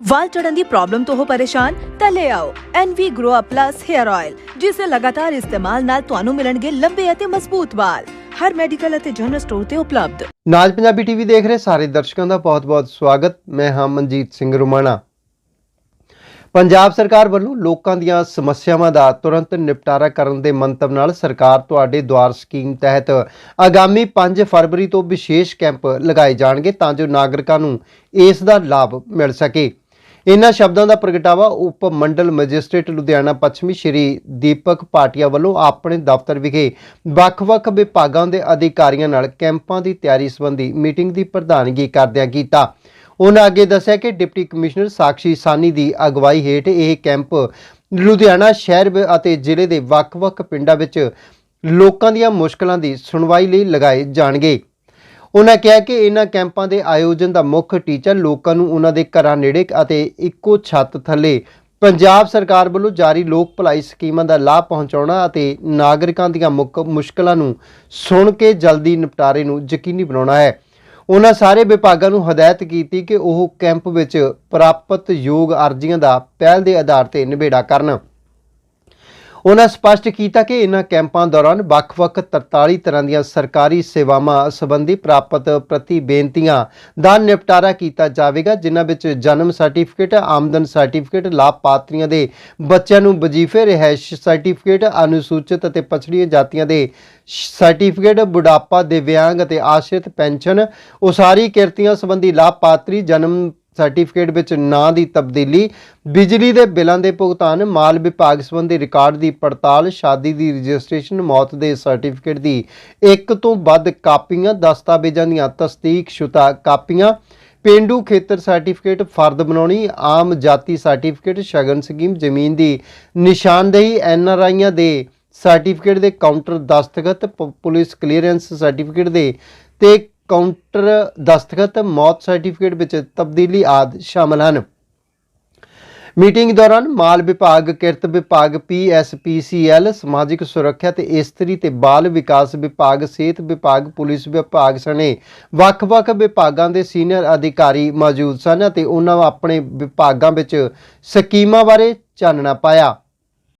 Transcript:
ਵਾਲ ਝੜਨ ਦੀ problem ਤੋਂ ਹੋ ਪਰੇਸ਼ਾਨ, ਤਾਂ ਲੈ ਆਓ NV Grow Up Plus Hair Oil ਜਿਸ ਦੇ ਲਗਾਤਾਰ ਇਸਤੇਮਾਲ ਨਾਲ ਤੁਹਾਨੂੰ ਮਿਲਣਗੇ ਲੰਬੇ ਅਤੇ ਮਜ਼ਬੂਤ ਵਾਲ। ਹਰ ਮੈਡੀਕਲ ਅਤੇ ਜਨਰਲ ਸਟੋਰ ਤੇ ਉਪਲਬਧ। ਨਾਜ ਪੰਜਾਬੀ ਟੀਵੀ ਦੇਖ ਰਹੇ ਸਾਰੇ ਦਰਸ਼ਕਾਂ ਦਾ ਬਹੁਤ-ਬਹੁਤ ਸਵਾਗਤ। ਮੈਂ ਹਾਂ ਮਨਜੀਤ ਸਿੰਘ ਰੁਮਾਣਾ। ਪੰਜਾਬ ਸਰਕਾਰ ਵੱਲੋਂ ਲੋਕਾਂ ਦੀਆਂ ਸਮੱਸਿਆਵਾਂ ਦਾ ਤੁਰੰਤ ਨਿਪਟਾਰਾ ਕਰਨ ਦੇ ਮੰਤਵ ਨਾਲ ਸਰਕਾਰ ਤੁਹਾਡੇ ਦੁਆਰ ਸਕੀਮ ਤਹਿਤ ਆਗਾਮੀ 5 ਫਰਵਰੀ ਤੋਂ ਵਿਸ਼ੇਸ਼ ਕੈਂਪ ਲਗਾਏ ਜਾਣਗੇ ਤਾਂ ਜੋ ਨਾਗਰਿਕਾਂ ਨੂੰ ਇਸ ਦਾ ਲਾਭ ਮਿਲ ਸਕੇ। ਇਨ੍ਹਾਂ ਸ਼ਬਦਾਂ ਦਾ ਪ੍ਰਗਟਾਵਾ ਉਪ ਮੰਡਲ ਮੈਜਿਸਟ੍ਰੇਟ ਲੁਧਿਆਣਾ ਪੱਛਮੀ ਸ਼੍ਰੀ ਦੀਪਕ ਪਾਟਿਆ ਵੱਲੋਂ ਆਪਣੇ ਦਫ਼ਤਰ ਵਿਖੇ ਵੱਖ-ਵੱਖ ਵਿਭਾਗਾਂ ਦੇ ਅਧਿਕਾਰੀਆਂ ਨਾਲ ਕੈਂਪਾਂ ਦੀ ਤਿਆਰੀ ਸੰਬੰਧੀ ਮੀਟਿੰਗ ਦੀ ਪ੍ਰਧਾਨਗੀ ਕਰਦਿਆਂ ਕੀਤਾ। ਉਹਨਾਂ ਅੱਗੇ ਦੱਸਿਆ ਕਿ ਡਿਪਟੀ ਕਮਿਸ਼ਨਰ ਸਾਕਸ਼ੀ ਸਾਨੀ ਦੀ ਅਗਵਾਈ ਹੇਠ ਇਹ ਕੈਂਪ ਲੁਧਿਆਣਾ ਸ਼ਹਿਰ ਅਤੇ ਜ਼ਿਲ੍ਹੇ ਦੇ ਵੱਖ-ਵੱਖ ਪਿੰਡਾਂ ਵਿੱਚ ਲੋਕਾਂ ਦੀਆਂ ਮੁਸ਼ਕਲਾਂ ਦੀ ਸੁਣਵਾਈ ਲਈ ਲਗਾਏ ਜਾਣਗੇ। ਉਹਨਾਂ ਕਿਹਾ ਕਿ ਇਹਨਾਂ ਕੈਂਪਾਂ ਦੇ ਆਯੋਜਨ ਦਾ ਮੁੱਖ ਟੀਚਾ ਲੋਕਾਂ ਨੂੰ ਉਹਨਾਂ ਦੇ ਘਰਾਂ ਨੇੜੇ ਅਤੇ ਇੱਕੋ ਛੱਤ ਥੱਲੇ ਪੰਜਾਬ ਸਰਕਾਰ ਵੱਲੋਂ ਜਾਰੀ ਲੋਕ ਭਲਾਈ ਸਕੀਮਾਂ ਦਾ ਲਾਭ ਪਹੁੰਚਾਉਣਾ ਅਤੇ ਨਾਗਰਿਕਾਂ ਦੀਆਂ ਮੁੱਖ ਮੁਸ਼ਕਲਾਂ ਨੂੰ ਸੁਣ ਕੇ ਜਲਦੀ ਨਿਪਟਾਰੇ ਨੂੰ ਯਕੀਨੀ ਬਣਾਉਣਾ ਹੈ। ਉਹਨਾਂ ਸਾਰੇ ਵਿਭਾਗਾਂ ਨੂੰ ਹਦਾਇਤ ਕੀਤੀ ਕਿ ਉਹ ਕੈਂਪ ਵਿੱਚ ਪ੍ਰਾਪਤ ਯੋਗ ਅਰਜ਼ੀਆਂ ਦਾ ਪਹਿਲ ਦੇ ਆਧਾਰ ਤੇ ਨਿਬੇੜਾ ਕਰਨ। ਉਹਨਾਂ ਸਪਸ਼ਟ ਕੀਤਾ ਕਿ ਇਹਨਾਂ ਕੈਂਪਾਂ ਦੌਰਾਨ ਵੱਖ-ਵੱਖ 43 ਤਰ੍ਹਾਂ ਦੀਆਂ ਸਰਕਾਰੀ ਸੇਵਾਵਾਂ ਸੰਬੰਧੀ ਪ੍ਰਾਪਤ ਪ੍ਰਤੀ ਬੇਨਤੀਆਂ ਦਾ ਨਿਪਟਾਰਾ ਕੀਤਾ ਜਾਵੇਗਾ, ਜਿਨ੍ਹਾਂ ਵਿੱਚ ਜਨਮ ਸਰਟੀਫਿਕੇਟ, ਆਮਦਨ ਸਰਟੀਫਿਕੇਟ, ਲਾਭਪਾਤਰੀਆਂ ਦੇ ਬੱਚਿਆਂ ਨੂੰ ਵਜ਼ੀਫੇ, ਰਿਹਾਇਸ਼ ਸਰਟੀਫਿਕੇਟ, ਅਨੁਸੂਚਿਤ ਅਤੇ ਪਛੜੀਆਂ ਜਾਤੀਆਂ ਦੇ ਸਰਟੀਫਿਕੇਟ, ਬੁਢਾਪਾ ਦਿਵਿਆਂਗ ਅਤੇ ਆਸ਼ਰਿਤ ਪੈਨਸ਼ਨ, ਉਸਾਰੀ ਕਿਰਤੀਆਂ ਸੰਬੰਧੀ ਲਾਭਪਾਤਰੀ, ਜਨਮ ਸਰਟੀਫਿਕੇਟ ਵਿੱਚ ਨਾਂ ਦੀ ਤਬਦੀਲੀ, ਬਿਜਲੀ ਦੇ ਬਿੱਲਾਂ ਦੇ ਭੁਗਤਾਨ, ਮਾਲ ਵਿਭਾਗ ਸੰਬੰਧੀ ਰਿਕਾਰਡ ਦੀ ਪੜਤਾਲ, ਸ਼ਾਦੀ ਦੀ ਰਜਿਸਟ੍ਰੇਸ਼ਨ, ਮੌਤ ਦੇ ਸਰਟੀਫਿਕੇਟ ਦੀ ਇੱਕ ਤੋਂ ਵੱਧ ਕਾਪੀਆਂ, ਦਸਤਾਵੇਜ਼ਾਂ ਦੀਆਂ ਤਸਦੀਕਸ਼ੁਦਾ ਕਾਪੀਆਂ, ਪੇਂਡੂ ਖੇਤਰ ਸਰਟੀਫਿਕੇਟ, ਫਰਦ ਬਣਾਉਣੀ, ਆਮ ਜਾਤੀ ਸਰਟੀਫਿਕੇਟ, ਸ਼ਗਨ ਸਕੀਮ, ਜ਼ਮੀਨ ਦੀ ਨਿਸ਼ਾਨਦੇਹੀ ਐਨਆਰਆਈਆਂ ਦੇ ਸਰਟੀਫਿਕੇਟ ਦੇ ਕਾਊਂਟਰ ਦਸਤਖਤ, ਪ- ਪੁਲਿਸ ਕਲੀਅਰੈਂਸ ਸਰਟੀਫਿਕੇਟ ਦੇ ਤੇ ਕਾਊਂਟਰ ਦਸਤਖਤ, ਮੌਤ ਸਰਟੀਫਿਕੇਟ ਵਿੱਚ ਤਬਦੀਲੀ ਆਦਿ ਸ਼ਾਮਲ ਹਨ। ਮੀਟਿੰਗ ਦੌਰਾਨ ਮਾਲ ਵਿਭਾਗ, ਕਿਰਤ ਵਿਭਾਗ ਪੀਐਸਪੀਸੀਐਲ ਸਮਾਜਿਕ ਸੁਰੱਖਿਆ ਤੇ ਇਸਤਰੀ ਤੇ ਬਾਲ ਵਿਕਾਸ ਵਿਭਾਗ, ਸਿਹਤ ਵਿਭਾਗ, ਪੁਲਿਸ ਵਿਭਾਗ ਸਣੇ ਵੱਖ-ਵੱਖ ਵਿਭਾਗਾਂ ਦੇ ਸੀਨੀਅਰ ਅਧਿਕਾਰੀ ਮੌਜੂਦ ਸਨ ਅਤੇ ਉਹਨਾਂ ਆਪਣੇ ਵਿਭਾਗਾਂ ਵਿੱਚ ਸਕੀਮਾਂ ਬਾਰੇ ਚਾਨਣਾ ਪਾਇਆ।